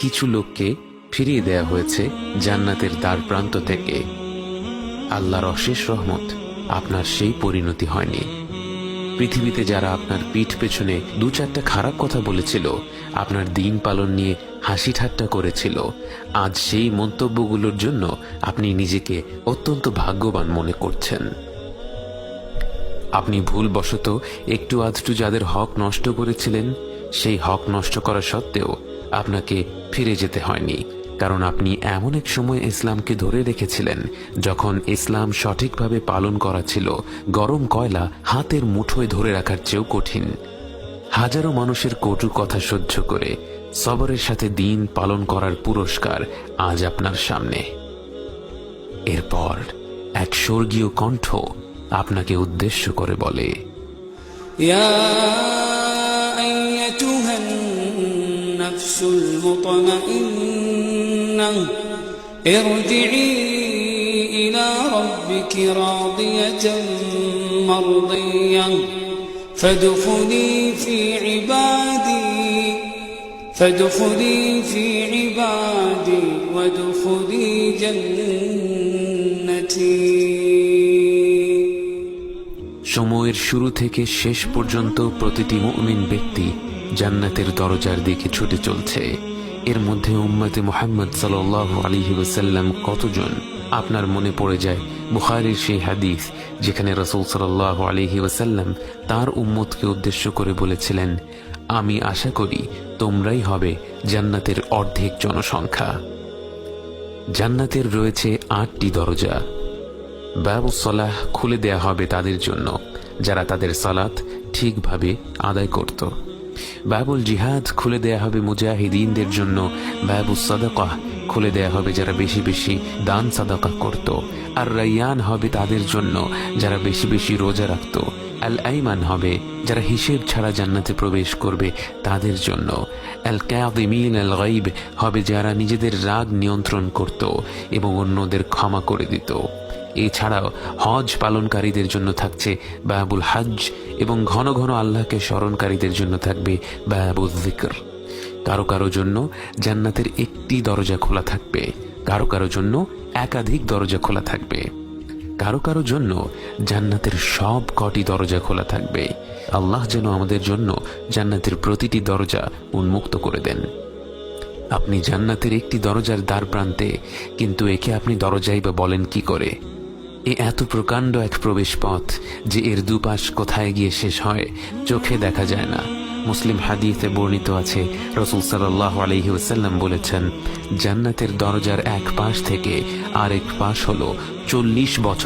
কিছু লোককে ফিরিয়ে দেয়া হয়েছে জান্নাতের দ্বার প্রান্ত থেকে। আল্লাহর অশেষ রহমত আপনার সেই পরিণতি হয়নি। পৃথিবীতে যারা আপনার পিঠ পেছনে দু চারটা খারাপ কথা বলেছিল, আপনার দিন পালন নিয়ে হাসি ঠাট্টা করেছিল, আজ সেই মন্তব্যগুলোর জন্য আপনি নিজেকে অত্যন্ত ভাগ্যবান মনে করছেন। আপনি ভুলবশত একটু আধটু যাদের হক নষ্ট করেছিলেন, সেই হক নষ্ট করা সত্ত্বেও আপনাকে ফিরে যেতে হয়নি, কারণ আপনি এমন এক সময় ইসলামকে ধরে রেখেছিলেন, যখন ইসলাম সঠিকভাবে পালন করা ছিল গরম কয়লা হাতের মুঠোয় ধরে রাখার চেয়েও কঠিন। হাজারো মানুষের কটু কথা সহ্য করে সবরের সাথে দিন পালন করার পুরস্কার আজ আপনার সামনে। এরপর এক স্বর্গীয় কণ্ঠ আপনাকে উদ্দেশ্য করে বলে يا النفس المطمئنة ارجعي إلى ربك راضية مرضية فادخلي في عبادي فادخلي في عبادي وادخلي جنتي সময়ের শুরু থেকে শেষ পর্যন্ত প্রতিটি মুমিন ব্যক্তি জান্নাতের দরজার দিকে ছুটে চলছে। এর মধ্যে উম্মতে মোহাম্মদ সাল আলী ওসাল্লাম কতজন? আপনার মনে পড়ে যায় বুখারির সেই হাদিস যেখানে রসুল সাল আলিহি ওসাল্লাম তার উম্মতকে উদ্দেশ্য করে বলেছিলেন, আমি আশা করি তোমরাই হবে জান্নাতের অর্ধেক জনসংখ্যা। জান্নাতের রয়েছে আটটি দরজা। ব্যবসলাহ খুলে দেয়া হবে তাদের জন্য, যারা তাদের সালাত ঠিকভাবে আদায় করত। বাবুল জিহাদ খুলে দেয়া হবে মুজাহিদিনদের জন্য। বাবুল সাদাকাহ খুলে দেয়া হবে যারা বেশি বেশি দান সাদাকা করত। আর রাইয়ান হবে তাদের জন্য যারা বেশি বেশি রোজা রাখত। আল আইমান হবে যারা হিসেব ছাড়া জান্নাতে প্রবেশ করবে তাদের জন্য। আল কাদিমিন আল গাইব হবে যারা নিজেদের রাগ নিয়ন্ত্রণ করত এবং অন্যদের ক্ষমা করে দিত। এছাড়াও হজ পালনকারীদের জন্য থাকছে বাবুল হজ এবং ঘন ঘন আল্লাহকে স্মরণকারীদের জন্য থাকবে বাবুল জিকর। কারও কারও জন্য জান্নাতের একটি দরজা খোলা থাকবে, কারও কারও জন্য একাধিক দরজা খোলা থাকবে। কারও কারও জন্য জান্নাতের সব কটি দরজা খোলা থাকবে। আল্লাহ যেন আমাদের জন্য জান্নাতের প্রতিটি দরজা উন্মুক্ত করে দেন। আপনি জান্নাতের একটি দরজার দ্বার প্রান্তে কিন্তু একে আপনি দরজাই বা বলেন কি করে? এ এত প্রকাণ্ড এক প্রবেশ পথ যে এর দুপাশ কোথায় গিয়ে শেষ হয়, চোখে দেখা যায় না। মুসলিম হাদিসে বর্ণিত আছে, রসুল সাল্লাহ আলহি ওসাল্লাম বলেছেন, জান্নাতের দরজার এক পাশ থেকে আরেক পাশ হল চল্লিশ বছর